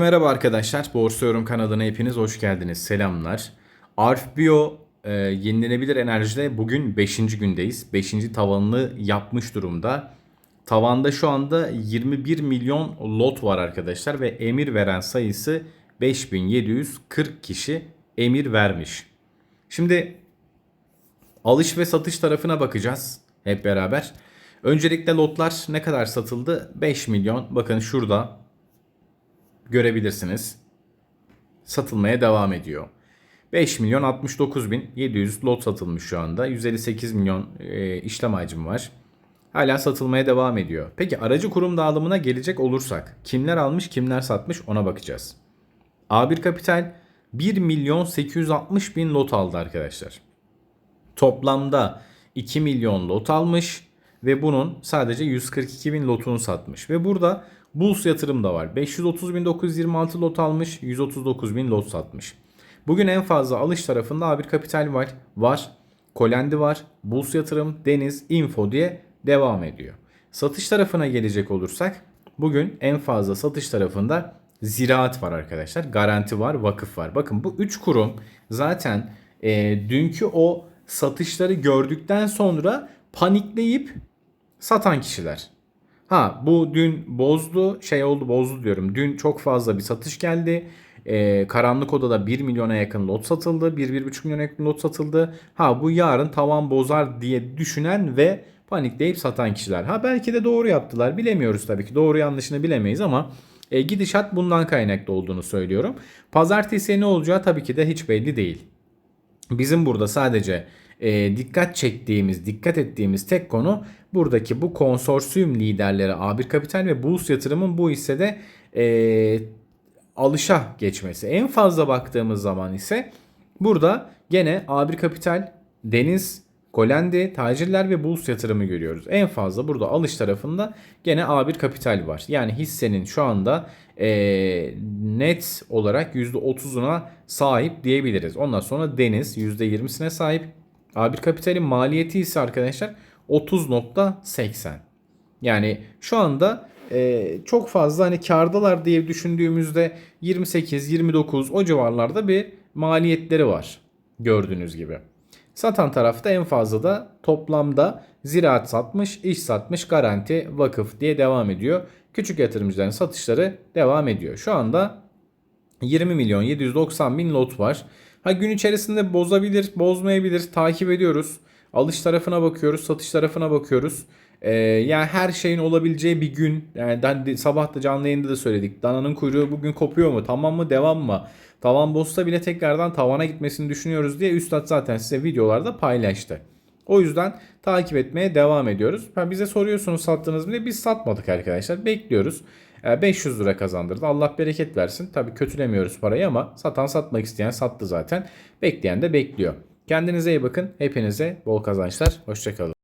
Merhaba arkadaşlar, Borsa Yorum kanalına hepiniz hoş geldiniz. Selamlar. Arf Bio e, yenilenebilir enerjide bugün 5. gündeyiz. 5. tavanını yapmış durumda. Tavanda şu anda 21 milyon lot var arkadaşlar ve emir veren sayısı 5740 kişi emir vermiş. Şimdi alış ve satış tarafına bakacağız hep beraber. Öncelikle lotlar ne kadar satıldı? 5 milyon. Bakın şurada görebilirsiniz. Satılmaya devam ediyor. 5 milyon 69 bin 700 lot satılmış şu anda. 158 milyon e, işlem hacmi var. Hala satılmaya devam ediyor. Peki aracı kurum dağılımına gelecek olursak kimler almış kimler satmış ona bakacağız. A1 Kapital 1 milyon 860 bin lot aldı arkadaşlar. Toplamda 2 milyon lot almış ve bunun sadece 142 bin lotunu satmış. Ve burada Bulls yatırım da var. 530.926 lot almış, 139 bin lot satmış. Bugün en fazla alış tarafında A1 Kapital var. var. Kolendi var. Bulls yatırım, Deniz, Info diye devam ediyor. Satış tarafına gelecek olursak bugün en fazla satış tarafında ziraat var arkadaşlar. Garanti var, vakıf var. Bakın bu 3 kurum zaten e, dünkü o satışları gördükten sonra panikleyip satan kişiler. Ha bu dün bozdu şey oldu bozdu diyorum. Dün çok fazla bir satış geldi. Ee, karanlık odada 1 milyona yakın lot satıldı. 1-1,5 milyona yakın lot satıldı. Ha bu yarın tavan bozar diye düşünen ve panikleyip satan kişiler. Ha belki de doğru yaptılar. Bilemiyoruz tabii ki. Doğru yanlışını bilemeyiz ama e, gidişat bundan kaynaklı olduğunu söylüyorum. Pazartesi ne olacağı tabii ki de hiç belli değil. Bizim burada sadece e, dikkat çektiğimiz, dikkat ettiğimiz tek konu buradaki bu konsorsiyum liderleri A1 Kapital ve Bulls Yatırım'ın bu hissede e, alışa geçmesi. En fazla baktığımız zaman ise burada gene A1 Kapital, Deniz, Kolendi, Tacirler ve Bulls yatırımı görüyoruz. En fazla burada alış tarafında gene A1 Kapital var. Yani hissenin şu anda e, net olarak %30'una sahip diyebiliriz. Ondan sonra Deniz %20'sine sahip. A1 Kapital'in maliyeti ise arkadaşlar 30.80. Yani şu anda e, çok fazla hani kardalar diye düşündüğümüzde 28-29 o civarlarda bir maliyetleri var gördüğünüz gibi. Satan tarafta en fazla da toplamda ziraat satmış, iş satmış, garanti, vakıf diye devam ediyor. Küçük yatırımcıların satışları devam ediyor. Şu anda 20 milyon 790 bin lot var. Ha gün içerisinde bozabilir, bozmayabilir. Takip ediyoruz. Alış tarafına bakıyoruz, satış tarafına bakıyoruz. Ee, yani her şeyin olabileceği bir gün. Yani sabah da canlı yayında da söyledik. Dananın kuyruğu bugün kopuyor mu? Tamam mı? Devam mı? Tavan bozsa bile tekrardan tavana gitmesini düşünüyoruz diye Üstad zaten size videolarda paylaştı. O yüzden takip etmeye devam ediyoruz. Ha, bize soruyorsunuz sattınız mı diye biz satmadık arkadaşlar. Bekliyoruz. 500 lira kazandırdı. Allah bereket versin. Tabii kötülemiyoruz parayı ama satan satmak isteyen sattı zaten. Bekleyen de bekliyor. Kendinize iyi bakın. Hepinize bol kazançlar. Hoşçakalın.